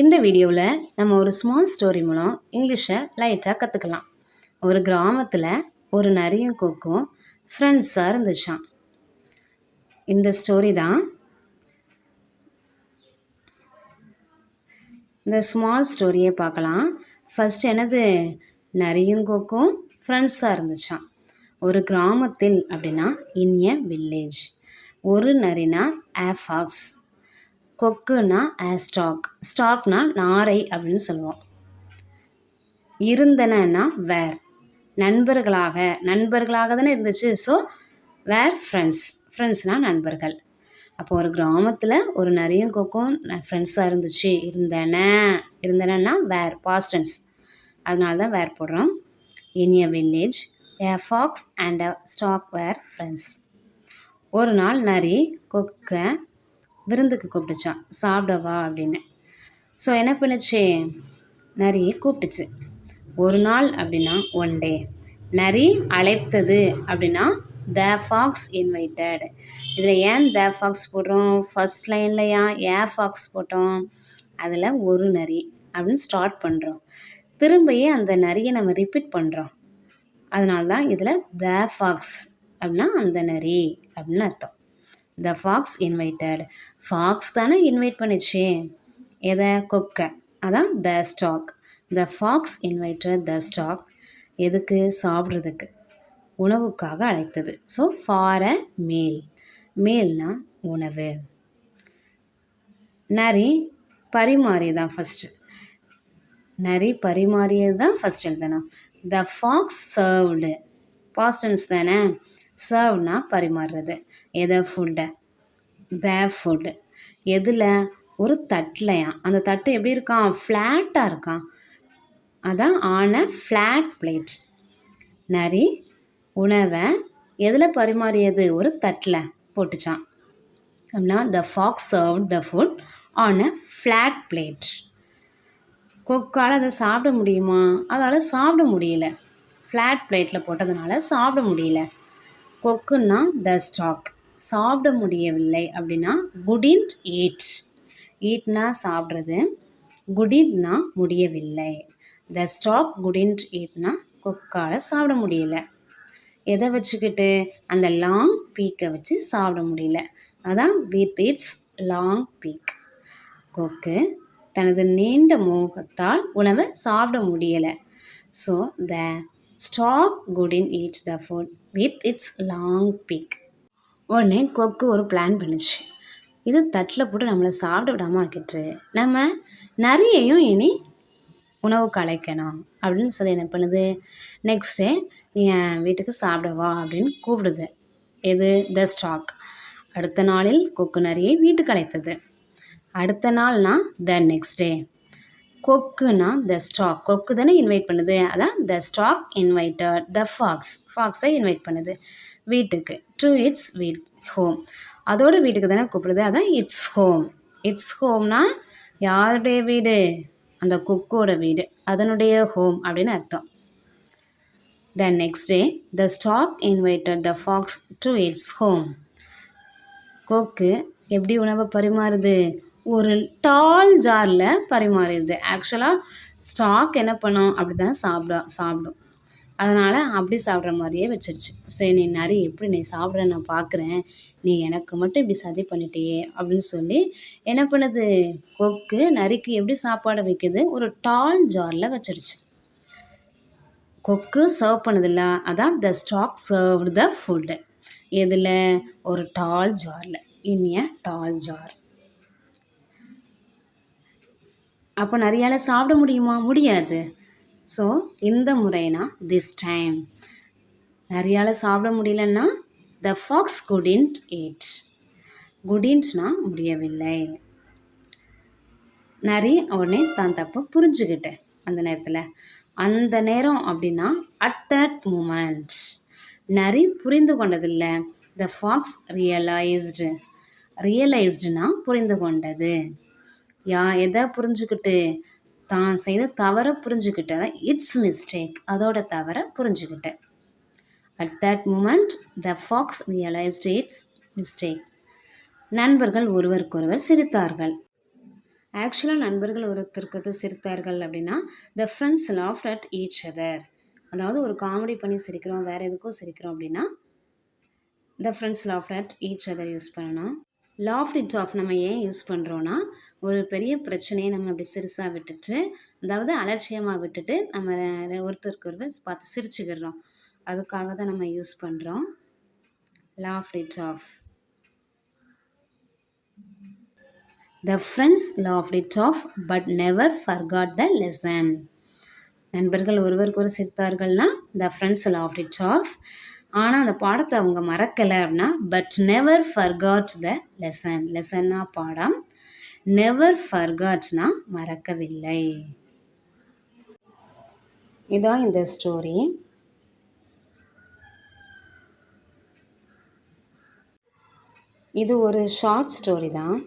இந்த வீடியோவில் நம்ம ஒரு ஸ்மால் ஸ்டோரி மூலம் இங்கிலீஷை லைட்டாக கற்றுக்கலாம் ஒரு கிராமத்தில் ஒரு நரியும் கொக்கும் ஃப்ரெண்ட்ஸாக இருந்துச்சான் இந்த ஸ்டோரி தான் இந்த ஸ்மால் ஸ்டோரியை பார்க்கலாம். ஃபஸ்ட் என்னது? நரியும் கொக்கும் ஃப்ரெண்ட்ஸாக இருந்துச்சான் ஒரு கிராமத்தில் அப்படின்னா இன் எ வில்லேஜ் ஒரு நரினா ஆஃபாக்ஸ் கொக்குனா ஆஸ்டாக் ஸ்டாக்னா நாரை அப்படின்னு சொல்லுவோம். இருந்தனன்னா வேர் நண்பர்களாக நண்பர்களாக தானே இருந்துச்சு. ஸோ வேர் ஃப்ரெண்ட்ஸ் ஃப்ரெண்ட்ஸ்னால் நண்பர்கள். அப்போ ஒரு கிராமத்தில் ஒரு நரியும் கொக்கும் ஃப்ரெண்ட்ஸாக இருந்துச்சு. இருந்தன இருந்தனன்னா வேர் பாஸ்டன்ஸ் அதனால தான் வேர் போடுறோம். In a village a fox and a stork were friends ஒரு நாள் நரி கொக்கை விருந்துக்கு கூப்பிட்டுச்சான் சாப்பிடவா? அப்படின்னு. ஸோ என்ன பண்ணுச்சு? நரி கூப்பிட்டுச்சு. ஒரு நாள் அப்படின்னா ஒன் டே நரி அழைத்தது அப்படின்னா த ஃபாக்ஸ் இன்வைட்டட் இதில் ஏன் த ஃபாக்ஸ் போடுறோம்? ஃபர்ஸ்ட் லைனில் ஏன் ஏ ஃபாக்ஸ் போட்டோம்? அதில் ஒரு நரி அப்படின்னு ஸ்டார்ட் பண்ணுறோம் திரும்பியே அந்த நரியை நம்ம ரிப்பீட் பண்ணுறோம் அதனால தான் இதில் த ஃபாக்ஸ் அப்படின்னா அந்த நரி அப்படின்னு அர்த்தம். த ஃபாக்ஸ் இன்வைட்டட் ஃபாக்ஸ் தானே இன்வைட் பண்ணிச்சு. எதை? கொக்கை. அதான் the stork the fox invited the stork எதுக்கு? சாப்பிட்றதுக்கு. உணவுக்காக அழைத்தது. ஸோ ஃபார் அ மீல் மீல்னா உணவு. நரி பரிமாறியதான் ஃபஸ்ட்டு நரி பரிமாறியது தான் ஃபஸ்ட் எழுதணும் த ஃபாக்ஸ் சர்வ்டு பாஸ்டன்ஸ் தானே? சர்வ்னா பரிமாறுறது. எதை ஃபுட்டை த ஃபுட்டு எதில்? ஒரு தட்டிலையா? அந்த தட்டு எப்படி இருக்கான்? ஃப்ளாட்டாக இருக்கான். அதான் ஆன ஃப்ளாட் பிளேட் நரி உணவை எதில் பரிமாறியது? ஒரு தட்டில் போட்டுச்சான். அப்படின்னா the fox serve the food on a flat plate கொக்கால் அதை சாப்பிட முடியுமா? அதால் சாப்பிட முடியல. ஃப்ளாட் பிளேட்டில் போட்டதுனால சாப்பிட முடியல. கொக்குன்னா த ஸ்டாக் சாப்பிட முடியவில்லை அப்படின்னா குடின்ட் ஈட் ஈட்னா சாப்பிட்றது. குடின்னா முடியவில்லை. த ஸ்டாக் குடின்ட் ஈட்னா கொக்கால் சாப்பிட முடியல. எதை வச்சுக்கிட்டு? அந்த லாங் பீக்கை வச்சு சாப்பிட முடியல. அதான் வித் இட்ஸ் லாங் பீக் கொக்கு தனது நீண்ட மோகத்தால் உணவை சாப்பிட முடியலை. So the stork couldn't eat the food with its long beak உடனே கொக்கு ஒரு பிளான் பண்ணுச்சு. இது தட்டில் போட்டு நம்மளை சாப்பிட விடாமல் ஆக்கிட்டு நம்ம நிறையையும் இனி உணவு கலைக்கணும் அப்படின்னு சொல்லி என்ன பண்ணுது? நெக்ஸ்ட் டே நீ என் வீட்டுக்கு சாப்பிடவா அப்படின்னு கூப்பிடுது. எது? த ஸ்டாக் அடுத்த நாளில் கொக்கு நரியை வீட்டுக்கு அழைத்தது. அடுத்த நாள்னா த நெக்ஸ்ட் டே கொக்குனா த ஸ்டாக் கொக்கு தானே இன்வைட் பண்ணுது? அதான் the stork invited the fox ஃபாக்ஸை invite பண்ணுது. வீட்டுக்கு. டு இட்ஸ் வீட் ஹோம் அதோட வீட்டுக்கு தானே கூப்பிடுது? அதான் இட்ஸ் ஹோம் இட்ஸ் ஹோம்னா யாருடைய வீடு? அந்த குக்கோட வீடு. அதனுடைய ஹோம் அப்படின்னு அர்த்தம். The next day the stork invited the fox to its home கொக்கு எப்படி உணவை பரிமாறுது? ஒரு டால் ஜாரில் பரிமாறிடுது. ஆக்சுவலாக ஸ்டாக் என்ன பண்ணும்? அப்படி தான் சாப்பிடும். சாப்பிடும் அதனால் அப்படி சாப்பிட்ற மாதிரியே வச்சிருச்சு. சரி நீ நரி எப்படி நீ சாப்பிட்ற? நான் பார்க்குறேன் நீ எனக்கு மட்டும் இப்படி சதி பண்ணிட்டியே அப்படின்னு சொல்லி என்ன பண்ணுது? கொக்கு நரிக்கு எப்படி சாப்பாடை வைக்கிறது ஒரு டால் ஜாரில் வச்சிருச்சு. கொக்கு சர்வ் பண்ணதில்ல? அதான் the stork served the food எதில்? ஒரு டால் ஜாரில் இனிய டால் ஜார் அப்போ நிறையால சாப்பிட முடியுமா? முடியாது. ஸோ இந்த முறைனா திஸ் டைம் நிறையால சாப்பிட முடியலன்னா த ஃபாக்ஸ் குடின்ட் ஈட் குடின்ட்னா முடியவில்லை. நரி உடனே தான் தப்பு புரிஞ்சுக்கிட்டேன் அந்த நேரத்தில். அந்த நேரம் அப்படின்னா அட் தட் மூமெண்ட் நரி புரிந்து கொண்டதில்லை. த ஃபாக்ஸ் ரியலைஸ்டு ரியலைஸ்டுனா புரிந்து கொண்டது. யா எதை புரிஞ்சுக்கிட்டு தான் செய்த தவறை புரிஞ்சுக்கிட்டதான் இட்ஸ் மிஸ்டேக் அதோட தவறை புரிஞ்சுக்கிட்டேன் at that moment the fox realised its mistake நண்பர்கள் ஒருவருக்கொருவர் சிரித்தார்கள். ஆக்சுவலாக நண்பர்கள் ஒருத்தருக்கு சிரித்தார்கள் அப்படின்னா the friends laugh at each other அதாவது ஒரு காமெடி பண்ணி சிரிக்கிறோம் வேறு எதுக்கும் சிரிக்கிறோம் அப்படின்னா the friends laugh at each other use பண்ணணும். லாஃப்ட் இட் ஆஃப் நம்ம ஏன் யூஸ் பண்ணுறோன்னா ஒரு பெரிய பிரச்சனையை நம்ம அப்படி சிறுசாக விட்டுட்டு அதாவது அலட்சியமாக விட்டுட்டு நம்ம ஒருத்தருக்கு ஒருவர் பார்த்து சிரிச்சுக்கிறோம். அதுக்காக தான் நம்ம யூஸ் பண்ணுறோம் laughed it off the friends laughed it off but never forgot the lesson நண்பர்கள் ஒருவருக்கு ஒரு சிரித்தார்கள்னா the friends laughed it off ஆனால் அந்த பாடத்தை அவங்க மறக்கலை அப்படின்னா but never forgot the lesson லெசன்னா பாடம். நெவர் ஃபர்காட்னா மறக்கவில்லை. இதான் இந்த ஸ்டோரி இது ஒரு ஷார்ட் ஸ்டோரி தான்.